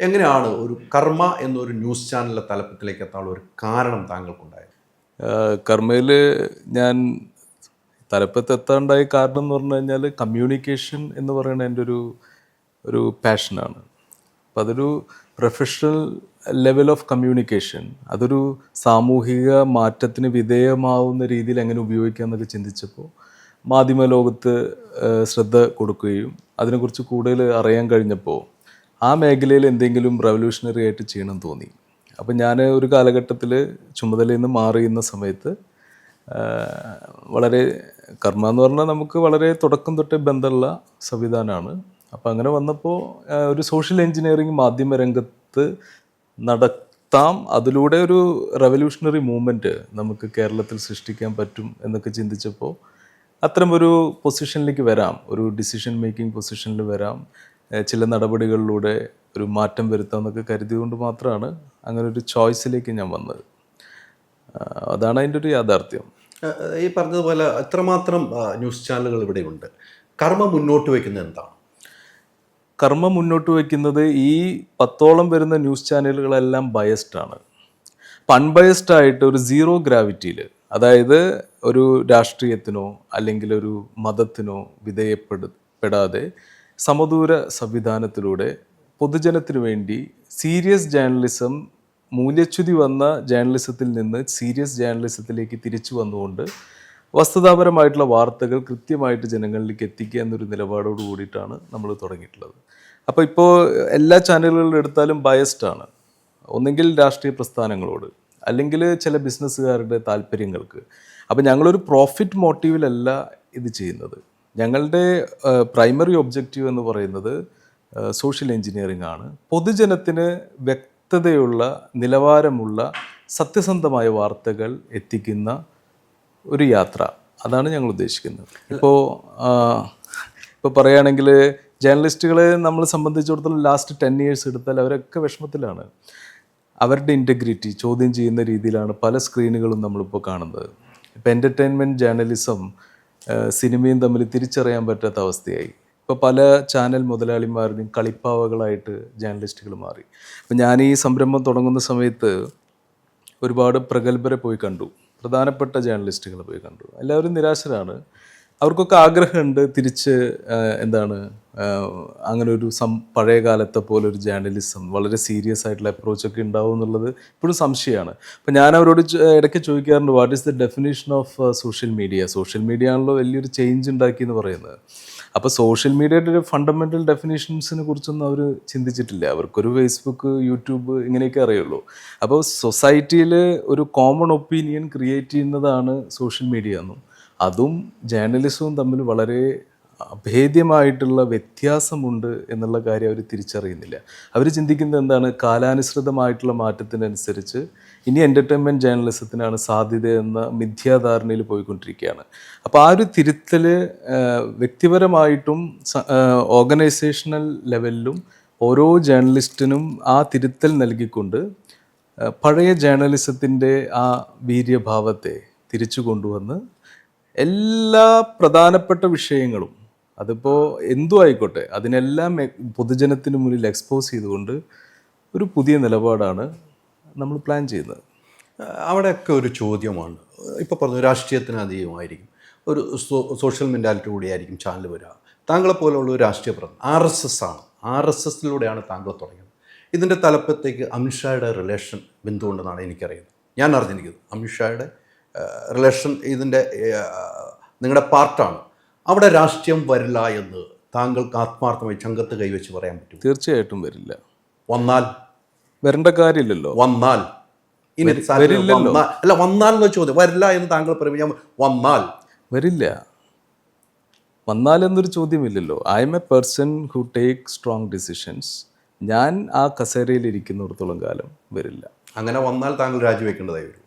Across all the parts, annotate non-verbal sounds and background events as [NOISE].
എങ്ങനെയാണ് ഒരു കർമ്മ എന്നൊരു ന്യൂസ് ചാനലിലെ തലപ്പത്തിലേക്ക് എത്താനുള്ള ഒരു കാരണം താങ്കൾക്കുണ്ടായത്? കർമ്മയിൽ ഞാൻ തലപ്പത്തെത്താണ്ടായ കാരണം എന്ന് പറഞ്ഞു കഴിഞ്ഞാൽ കമ്മ്യൂണിക്കേഷൻ എന്ന് പറയുന്നത് എന്റെ ഒരു ഒരു പാഷനാണ് അപ്പം അതൊരു പ്രൊഫഷണൽ ലെവൽ ഓഫ് കമ്മ്യൂണിക്കേഷൻ അതൊരു സാമൂഹിക മാറ്റത്തിന് വിധേയമാവുന്ന രീതിയിൽ എങ്ങനെ ഉപയോഗിക്കുക എന്നൊക്കെ ചിന്തിച്ചപ്പോൾ മാധ്യമ ലോകത്ത് ശ്രദ്ധ കൊടുക്കുകയും അതിനെക്കുറിച്ച് കൂടുതൽ അറിയാൻ കഴിഞ്ഞപ്പോൾ ആ മേഖലയിൽ എന്തെങ്കിലും റവല്യൂഷണറി ആയിട്ട് ചെയ്യണം തോന്നി. അപ്പം ഞാൻ ഒരു കാലഘട്ടത്തിൽ ചുമതലയിൽ നിന്ന് മാറിയുന്ന സമയത്ത് വളരെ കർമ്മ എന്ന് പറഞ്ഞാൽ നമുക്ക് വളരെ തുടക്കം തൊട്ടേ ബന്ധമുള്ള സംവിധാനമാണ്. അപ്പം അങ്ങനെ വന്നപ്പോൾ ഒരു സോഷ്യൽ എഞ്ചിനീയറിംഗ് മാധ്യമ രംഗത്ത് നടത്താം അതിലൂടെ ഒരു റവല്യൂഷണറി മൂവ്മെന്റ് നമുക്ക് കേരളത്തിൽ സൃഷ്ടിക്കാൻ പറ്റും എന്നൊക്കെ ചിന്തിച്ചപ്പോൾ അത്തരം ഒരു പൊസിഷനിലേക്ക് വരാം. ഒരു ഡിസിഷൻ മേക്കിംഗ് പൊസിഷനിൽ വരാം. ചില നടപടികളിലൂടെ ഒരു മാറ്റം വരുത്താം എന്നൊക്കെ കരുതിയതുകൊണ്ട് മാത്രമാണ് അങ്ങനെ ഒരു ചോയ്സിലേക്ക് ഞാൻ വന്നത്. അതാണ് അതിന്റെ ഒരു യാഥാർത്ഥ്യം. ഈ പറഞ്ഞതുപോലെ എത്രമാത്രം ന്യൂസ് ചാനലുകൾ ഇവിടെയുണ്ട്? കർമ്മ മുന്നോട്ട് വയ്ക്കുന്നത് എന്താണ്? കർമ്മ മുന്നോട്ട് വയ്ക്കുന്നത് ഈ പത്തോളം വരുന്ന ന്യൂസ് ചാനലുകളെല്ലാം ബയസ്ഡ് ആണ്. അൺബയസ്ഡ് ആയിട്ട് ഒരു സീറോ ഗ്രാവിറ്റിയിൽ അതായത് ഒരു രാഷ്ട്രീയത്തിനോ അല്ലെങ്കിൽ ഒരു മതത്തിനോ വിധേയപ്പെടു പെടാതെ സമദൂര സംവിധാനത്തിലൂടെ പൊതുജനത്തിനു വേണ്ടി സീരിയസ് ജേർണലിസം മൂല്യച്യുതി വന്ന ജേർണലിസത്തിൽ നിന്ന് സീരിയസ് ജേർണലിസത്തിലേക്ക് തിരിച്ചു വന്നുകൊണ്ട് വസ്തുതാപരമായിട്ടുള്ള വാർത്തകൾ കൃത്യമായിട്ട് ജനങ്ങളിലേക്ക് എത്തിക്കുക എന്നൊരു നിലപാടോട് കൂടിയിട്ടാണ് നമ്മൾ തുടങ്ങിയിട്ടുള്ളത്. അപ്പോൾ ഇപ്പോൾ എല്ലാ ചാനലുകളിലും എടുത്താലും ബയസ്ഡ് ആണ്. ഒന്നെങ്കിൽ രാഷ്ട്രീയ പ്രസ്ഥാനങ്ങളോട് അല്ലെങ്കിൽ ചില ബിസിനസ്സുകാരുടെ താല്പര്യങ്ങൾക്ക്. അപ്പോൾ ഞങ്ങളൊരു പ്രോഫിറ്റ് മോട്ടീവിലല്ല ഇത് ചെയ്യുന്നത്. ഞങ്ങളുടെ പ്രൈമറി ഒബ്ജക്റ്റീവ് എന്ന് പറയുന്നത് സോഷ്യൽ എഞ്ചിനീയറിംഗ് ആണ്. പൊതുജനത്തിന് വ്യക്തതയുള്ള നിലവാരമുള്ള സത്യസന്ധമായ വാർത്തകൾ എത്തിക്കുന്ന ഒരു യാത്ര. അതാണ് ഞങ്ങൾ ഉദ്ദേശിക്കുന്നത്. ഇപ്പോൾ ഇപ്പോൾ പറയുകയാണെങ്കിൽ ജേർണലിസ്റ്റുകളെ നമ്മൾ സംബന്ധിച്ചിടത്തോളം ലാസ്റ്റ് ടെൻ ഇയേഴ്സ് എടുത്താൽ അവരൊക്കെ വിഷമത്തിലാണ്. അവരുടെ ഇന്റഗ്രിറ്റി ചോദ്യം ചെയ്യുന്ന രീതിയിലാണ് പല സ്ക്രീനുകളും നമ്മളിപ്പോൾ കാണുന്നത്. ഇപ്പോൾ എന്റർടൈൻമെന്റ് ജേർണലിസം സിനിമയും തമ്മിൽ തിരിച്ചറിയാൻ പറ്റാത്ത അവസ്ഥയായി. ഇപ്പോൾ പല ചാനൽ മുതലാളിമാരുടെയും കളിപ്പാവകളായിട്ട് ജേർണലിസ്റ്റുകൾ മാറി. അപ്പം ഞാൻ ഈ സംരംഭം തുടങ്ങുന്ന സമയത്ത് ഒരുപാട് പ്രഗത്ഭരെ പോയി കണ്ടു. പ്രധാനപ്പെട്ട ജേർണലിസ്റ്റുകൾ പോയി കണ്ടു. എല്ലാവരും നിരാശരാണ്. അവർക്കൊക്കെ ആഗ്രഹമുണ്ട് തിരിച്ച് എന്താണ് അങ്ങനെ ഒരു സം പഴയ കാലത്തെ പോലെ ഒരു ജേർണലിസം വളരെ സീരിയസ് ആയിട്ടുള്ള അപ്രോച്ച് ഒക്കെ ഉണ്ടാവും എന്നുള്ളത് ഇപ്പോഴും സംശയമാണ്. അപ്പം ഞാൻ അവരോട് ഇടയ്ക്ക് ചോദിക്കാറുണ്ട് what is the definition of social media social media ആണല്ലോ വലിയൊരു ചേഞ്ച് ഉണ്ടാക്കി എന്ന് പറയുന്നത്. അപ്പോൾ സോഷ്യൽ മീഡിയയുടെ ഒരു ഫണ്ടമെന്റൽ ഡെഫിനേഷൻസിനെ കുറിച്ചൊന്നും അവർ ചിന്തിച്ചിട്ടില്ല. അവർക്കൊരു ഫേസ്ബുക്ക് യൂട്യൂബ് ഇങ്ങനെയൊക്കെ അറിയുള്ളൂ. അപ്പോൾ സൊസൈറ്റിയിൽ ഒരു കോമൺ ഒപ്പീനിയൻ ക്രിയേറ്റ് ചെയ്യുന്നതാണ് സോഷ്യൽ മീഡിയ എന്നും. അതും ജേർണലിസവും തമ്മിൽ വളരെ അഭേദ്യമായിട്ടുള്ള വ്യത്യാസമുണ്ട് എന്നുള്ള കാര്യം അവർ തിരിച്ചറിയുന്നില്ല. അവർ ചിന്തിക്കുന്നത് എന്താണ്? കാലാനുസൃതമായിട്ടുള്ള മാറ്റത്തിനനുസരിച്ച് ഇനി എന്റർടൈൻമെന്റ് ജേർണലിസത്തിനാണ് സാധ്യത എന്ന മിഥ്യാധാരണയിൽ പോയിക്കൊണ്ടിരിക്കുകയാണ്. അപ്പോൾ ആ ഒരു തിരുത്തൽ വ്യക്തിപരമായിട്ടും ഓർഗനൈസേഷണൽ ലെവലിലും ഓരോ ജേർണലിസ്റ്റിനും ആ തിരുത്തൽ നൽകിക്കൊണ്ട് പഴയ ജേർണലിസത്തിന്റെ ആ വീര്യഭാവത്തെ തിരിച്ചു കൊണ്ടുവന്ന് എല്ലാ പ്രധാനപ്പെട്ട വിഷയങ്ങളും അതിപ്പോൾ എന്തു ആയിക്കോട്ടെ അതിനെല്ലാം പൊതുജനത്തിന് മുന്നിൽ എക്സ്പോസ് ചെയ്തുകൊണ്ട് ഒരു പുതിയ നിലപാടാണ് നമ്മൾ പ്ലാൻ ചെയ്യുന്നത്. അവിടെയൊക്കെ ഒരു ചോദ്യമാണ്. ഇപ്പോൾ പറഞ്ഞു രാഷ്ട്രീയത്തിന് അധീനമായിരിക്കും ഒരു സോഷ്യൽ മെന്റാലിറ്റി കൂടിയായിരിക്കും ചാനൽ വരിക. താങ്കളെ പോലെയുള്ള ഒരു രാഷ്ട്രീയ പ്രവർത്തനം ആർ എസ് എസ് ആണ്. ആർ എസ് എസിലൂടെയാണ് താങ്കൾ തുടങ്ങിയത്. ഇതിന്റെ തലപ്പത്തേക്ക് അമിത്ഷായുടെ റിലേഷൻ ബന്ധുണ്ടെന്നാണ് എനിക്കറിയുന്നത്. ഞാൻ അറിഞ്ഞിരിക്കുന്നത്. അമിത്ഷായുടെ റിലേഷൻ ഇതിന്റെ നിങ്ങളുടെ പാർട്ടാണ് അവിടെ രാഷ്ട്രീയം വരില്ല എന്ന് താങ്കൾക്ക് ആത്മാർത്ഥമായി ചങ്കത്ത് കൈവച്ച് പറയാൻ പറ്റും തീർച്ചയായിട്ടും വരില്ല. വന്നാൽ? വരേണ്ട കാര്യമില്ലല്ലോ. വന്നാൽ? ഇനി അല്ല വന്നാൽ എന്ന് ചോദ്യം. വരില്ല എന്ന് താങ്കൾ പറയുമ്പോൾ വന്നാൽ? വരില്ല. വന്നാൽ എന്നൊരു ചോദ്യമില്ലല്ലോ. I'm a person who take strong decisions ഞാൻ ആ കസേരയിൽ ഇരിക്കുന്നിടത്തോളം കാലം വരില്ല. അങ്ങനെ വന്നാൽ താങ്കൾ രാജിവെക്കേണ്ടതായി വരും.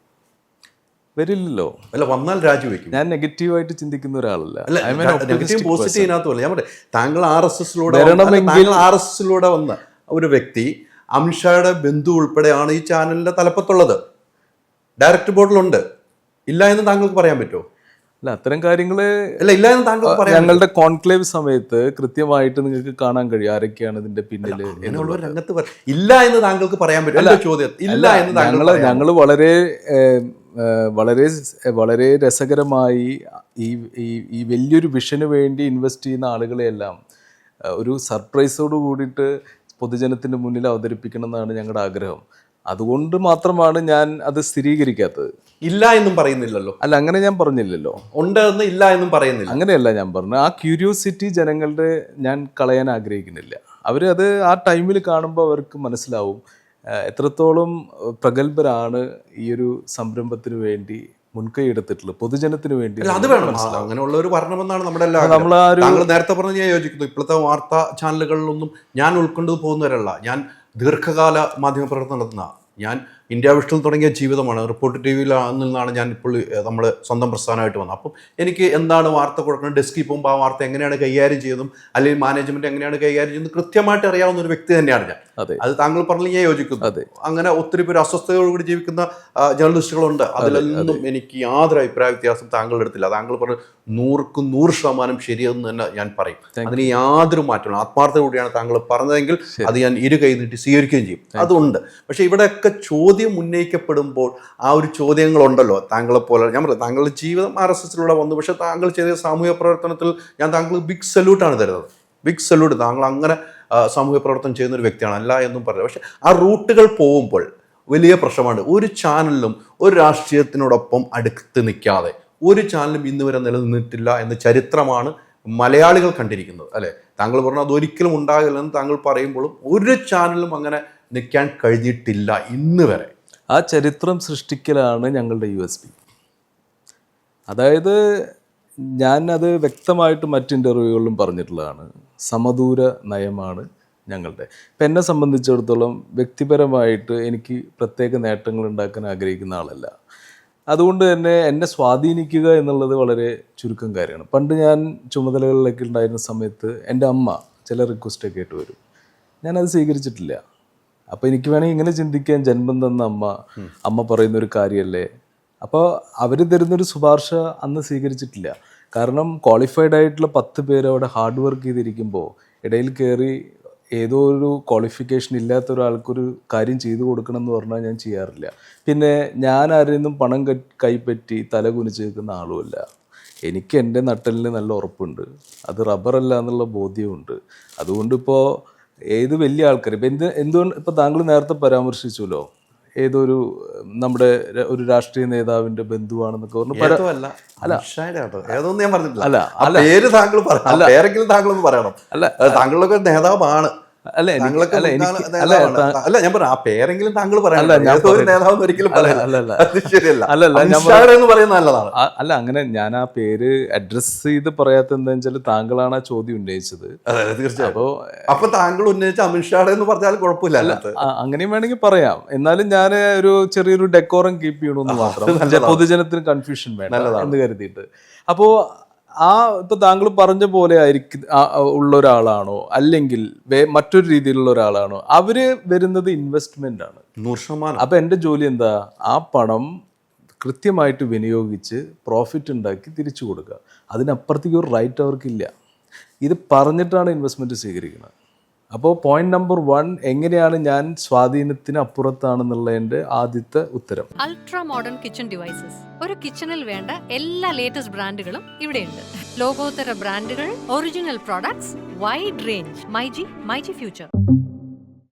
വരില്ലല്ലോ. അല്ല വന്നാൽ രാജിവെക്കും ഞാൻ നെഗറ്റീവായിട്ട് ചിന്തിക്കുന്ന ഒരാളല്ല. നെഗറ്റീവ് പോസിറ്റീവ് ഇതിനകത്തുമല്ല ഞാൻ താങ്കൾ ആർ എസ് എസിലൂടെ താങ്കൾ ആർ എസ് എസിലൂടെ വന്ന ഒരു വ്യക്തി അമിത്ഷായുടെ ബന്ധു ഉൾപ്പെടെയാണ് ഈ ചാനലിന്റെ തലപ്പത്തുള്ളത്. ഡയറക്റ്റ് ബോർഡിലുണ്ട്. ഇല്ല എന്ന് താങ്കൾക്ക് പറയാൻ പറ്റുമോ? അല്ല അത്തരം കാര്യങ്ങൾ അല്ല ഇല്ല എന്ന് താങ്കൾക്ക് പറയാം ഞങ്ങളുടെ കോൺക്ലേവ് സമയത്ത് കൃത്യമായിട്ട് നിങ്ങൾക്ക് കാണാൻ കഴിയും ആരൊക്കെയാണ് ഇതിന്റെ ഒരു രംഗത്ത് ഇല്ല എന്ന് താങ്കൾക്ക് പറയാൻ പറ്റും ചോദ്യം ഇല്ല എന്ന് താങ്കൾ ഞങ്ങൾ വളരെ വളരെ വളരെ രസകരമായി ഈ ഈ വലിയൊരു വിഷന് വേണ്ടി ഇൻവെസ്റ്റ് ചെയ്യുന്ന ആളുകളെയെല്ലാം ഒരു സർപ്രൈസോട് കൂടിയിട്ട് പൊതുജനത്തിന്റെ മുന്നിൽ അവതരിപ്പിക്കണം എന്നാണ് ഞങ്ങളുടെ ആഗ്രഹം. അതുകൊണ്ട് മാത്രമാണ് ഞാൻ അത് സ്ഥിരീകരിക്കാത്തത്. ഇല്ല എന്നും പറയുന്നില്ലല്ലോ. അല്ല അങ്ങനെ ഞാൻ പറഞ്ഞില്ലല്ലോ. ഉണ്ട് എന്ന് ഇല്ല എന്നും പറയുന്നില്ല. അങ്ങനെയല്ല ഞാൻ പറഞ്ഞു ആ ക്യൂരിയോസിറ്റി ജനങ്ങളുടെ ഞാൻ കളയാൻ ആഗ്രഹിക്കുന്നില്ല. അവർ അത് ആ ടൈമിൽ കാണുമ്പോൾ അവർക്ക് മനസ്സിലാവും. എത്രത്തോളം പ്രഗത്ഭരാണ് ഈ ഒരു സംരംഭത്തിന് വേണ്ടി മുൻകൈ എടുത്തിട്ടുള്ളത്? പൊതുജനത്തിന് വേണ്ടി അത് വേണം. അങ്ങനെയുള്ള ഒരു വരണമെന്നാണ് നമ്മുടെ എല്ലാ നമ്മൾ താങ്കൾ നേരത്തെ പറഞ്ഞ് ഞാൻ യോജിക്കുന്നു. ഇപ്പോഴത്തെ വാർത്താ ചാനലുകളിലൊന്നും ഞാൻ ഉൾക്കൊണ്ടു പോകുന്നവരല്ല. ഞാൻ ദീർഘകാല മാധ്യമ പ്രവർത്തനം നടത്തുന്ന ഞാൻ ഇന്ത്യ വിഷ്ണു തുടങ്ങിയ ജീവിതമാണ്. റിപ്പോർട്ട് ടി വിയിൽ നിന്നാണ് ഞാൻ ഇപ്പോൾ നമ്മൾ സ്വന്തം പ്രസ്ഥാനമായിട്ട് വന്നത്. അപ്പം എനിക്ക് എന്താണ് വാർത്ത കൊടുക്കുന്നത്? ഡെസ്കിൽ പോകുമ്പോൾ ആ വാർത്ത എങ്ങനെയാണ് കൈകാര്യം ചെയ്തതും അല്ലെങ്കിൽ മാനേജ്മെന്റ് എങ്ങനെയാണ് കൈകാര്യം ചെയ്യുന്നത് കൃത്യമായിട്ട് അറിയാവുന്ന ഒരു വ്യക്തി തന്നെയാണ് ഞാൻ. അതെ. താങ്കൾ പറഞ്ഞു ഞാൻ യോജിക്കുന്നു. അങ്ങനെ ഒത്തിരി പേര് അസ്വസ്ഥതയോടുകൂടി ജീവിക്കുന്ന ജേർണലിസ്റ്റുകളുണ്ട്. അതിലൊന്നും എനിക്ക് യാതൊരു അഭിപ്രായ വ്യത്യാസം താങ്കളുടെ അടുത്തില്ല. താങ്കൾ പറഞ്ഞു നൂറുക്ക് നൂറ് ശതമാനം ശരിയെന്ന് തന്നെ ഞാൻ പറയും. അതിന് യാതൊരു മാറ്റമില്ല ആത്മാർത്ഥതയോടെയാണ് താങ്കൾ പറഞ്ഞതെങ്കിൽ അത് ഞാൻ ഇരു കൈ നീട്ടി സ്വീകരിക്കുകയും ചെയ്യും. അതുണ്ട്. പക്ഷേ ഇവിടെയൊക്കെ ചോദ്യം ഉന്നയിക്കപ്പെടുമ്പോൾ ആ ഒരു ചോദ്യങ്ങളുണ്ടല്ലോ. താങ്കളെ പോലെ ഞാൻ പറയാം താങ്കളുടെ ജീവിതം ആർ എസ് എസിലൂടെ വന്നു. പക്ഷേ താങ്കൾ ചെയ്ത സാമൂഹ്യ പ്രവർത്തനത്തിൽ ഞാൻ താങ്കൾ ബിഗ് സല്യൂട്ടാണ് തരുന്നത്. ബിഗ് സല്യൂട്ട് താങ്കൾ അങ്ങനെ സാമൂഹ്യ പ്രവർത്തനം ചെയ്യുന്ന ഒരു വ്യക്തിയാണ് അല്ല എന്നും പറഞ്ഞു പക്ഷേ ആ റൂട്ടുകൾ പോകുമ്പോൾ വലിയ പ്രശ്നമാണ്. ഒരു ചാനലിലും ഒരു രാഷ്ട്രീയത്തിനോടൊപ്പം അടുത്ത് നിൽക്കാതെ ഒരു ചാനലും ഇന്ന് വരെ നിലനിന്നിട്ടില്ല എന്ന ചരിത്രമാണ് മലയാളികൾ കണ്ടിരിക്കുന്നത് അല്ലേ? താങ്കൾ പറഞ്ഞു അതൊരിക്കലും ഉണ്ടാകില്ലെന്ന് താങ്കൾ പറയുമ്പോഴും ഒരു ചാനലും അങ്ങനെ നിൽക്കാൻ കഴിഞ്ഞിട്ടില്ല ഇന്ന് വരെ. ആ ചരിത്രം സൃഷ്ടിക്കലാണ് ഞങ്ങളുടെ യു എസ് പി. അതായത് ഞാൻ അത് വ്യക്തമായിട്ട് മറ്റ് ഇന്റർവ്യൂകളിലും പറഞ്ഞിട്ടുള്ളതാണ്. സമദൂര നയമാണ് ഞങ്ങളുടെ. ഇപ്പം എന്നെ സംബന്ധിച്ചിടത്തോളം വ്യക്തിപരമായിട്ട് എനിക്ക് പ്രത്യേക നേട്ടങ്ങൾ ഉണ്ടാക്കാൻ ആഗ്രഹിക്കുന്ന ആളല്ല. അതുകൊണ്ട് തന്നെ എന്നെ സ്വാധീനിക്കുക എന്നുള്ളത് വളരെ ചുരുക്കം കാര്യമാണ്. പണ്ട് ഞാൻ ചുമതലകളിലൊക്കെ ഉണ്ടായിരുന്ന സമയത്ത് എന്റെ അമ്മ ചില റിക്വസ്റ്റൊക്കെ ആയിട്ട് വരും. ഞാനത് സ്വീകരിച്ചിട്ടില്ല. അപ്പോൾ എനിക്ക് വേണമെങ്കിൽ ഇങ്ങനെ ചിന്തിക്കാൻ ജന്മം തന്ന അമ്മ അമ്മ പറയുന്ന ഒരു കാര്യമല്ലേ അപ്പോൾ അവർ തരുന്നൊരു ശുപാർശ അന്ന് സ്വീകരിച്ചിട്ടില്ല. കാരണം ക്വാളിഫൈഡ് ആയിട്ടുള്ള പത്ത് പേര് അവിടെ ഹാർഡ് വർക്ക് ചെയ്തിരിക്കുമ്പോൾ ഇടയിൽ കയറി ഏതോ ഒരു ക്വാളിഫിക്കേഷൻ ഇല്ലാത്ത ഒരാൾക്കൊരു കാര്യം ചെയ്തു കൊടുക്കണം എന്ന് പറഞ്ഞാൽ ഞാൻ ചെയ്യാറില്ല. പിന്നെ ഞാൻ ആരിൽ നിന്നും പണം കൈപ്പറ്റി തല കുനിച്ച് നിൽക്കുന്ന ആളുമല്ല. എനിക്ക് എന്റെ നട്ടലിന് നല്ല ഉറപ്പുണ്ട്. അത് റബ്ബറല്ല എന്നുള്ള ബോധ്യമുണ്ട്. അതുകൊണ്ട് ഇപ്പോൾ ഏത് വലിയ ആൾക്കാർ ഇപ്പം എന്ത് എന്തുകൊണ്ട് ഇപ്പം താങ്കൾ നേരത്തെ പരാമർശിച്ചല്ലോ? ഏതൊരു നമ്മുടെ ഒരു രാഷ്ട്രീയ നേതാവിന്റെ ബന്ധുവാണെന്നൊക്കെ പറഞ്ഞു അല്ല ഏതൊന്നും ഞാൻ പറഞ്ഞിട്ടില്ല. അല്ല, പേര് താങ്കൾ പറയണം പേരെങ്കിലും താങ്കളൊന്ന് പറയണം. അല്ല. താങ്കളൊക്കെ നേതാവാണ്. അല്ല എനിക്ക് അല്ല എനിക്ക് അല്ല അല്ല ഞാൻ പറഞ്ഞു ആ പേരെങ്കിലും താങ്കൾ ഞാൻ ഒരു നേതാവെന്ന് ഒരിക്കലും. അത് ശരിയല്ല. അമിത്ഷായുടെ എന്ന് പറയുന്നത് നല്ലതാണ്. അല്ല അങ്ങനെ ഞാൻ ആ പേര് അഡ്രസ് ചെയ്ത് പറയാത്ത എന്താ വെച്ചാൽ താങ്കളാണ് ആ ചോദ്യം ഉന്നയിച്ചത്. അപ്പോ അപ്പൊ താങ്കൾ ഉന്നയിച്ച അമിത്ഷാടെ എന്ന് പറഞ്ഞാൽ കുഴപ്പമില്ല അങ്ങനെയും വേണമെങ്കിൽ പറയാം. എന്നാലും ഞാൻ ഒരു ചെറിയൊരു ഡെക്കോറം കീപ്പ് ചെയ്യണമെന്ന് [LAUGHS] മാത്രം. പൊതുജനത്തിന് കൺഫ്യൂഷൻ വേണ്ട എന്ന് കരുതിയിട്ട്. അപ്പോൾ ആ ഇപ്പൊ താങ്കൾ പറഞ്ഞ പോലെ ആയിരിക്കും ഉള്ള ഒരാളാണോ? അല്ലെങ്കിൽ മറ്റൊരു രീതിയിലുള്ള ഒരാളാണോ? അവർ വരുന്നത് ഇൻവെസ്റ്റ്മെന്റ് ആണ്. നൂറ് ശതമാനം. അപ്പൊ എന്റെ ജോലി എന്താ? ആ പണം കൃത്യമായിട്ട് വിനിയോഗിച്ച് പ്രോഫിറ്റ് ഉണ്ടാക്കി തിരിച്ചു കൊടുക്കുക. അതിനപ്പുറത്തേക്ക് ഒരു റൈറ്റ് അവർക്കില്ല ഇത് പറഞ്ഞിട്ടാണ് ഇൻവെസ്റ്റ്മെന്റ് സ്വീകരിക്കുന്നത്. അപ്പോൾ പോയിന്റ് നമ്പർ വൺ എങ്ങനെയാണ് ഞാൻ സ്വാധീനത്തിന് അപ്പുറത്താണെന്നുള്ളതിന്റെ ആദ്യത്തെ ഉത്തരം. അൾട്രാ മോഡേൺ കിച്ചൺ ഡിവൈസസ് ഒരു കിച്ചണിൽ വേണ്ട എല്ലാ ലേറ്റസ്റ്റ് ബ്രാൻഡുകളും ഇവിടെയുണ്ട്. ലോകോത്തര ബ്രാൻഡുകൾ original products wide range myG myG future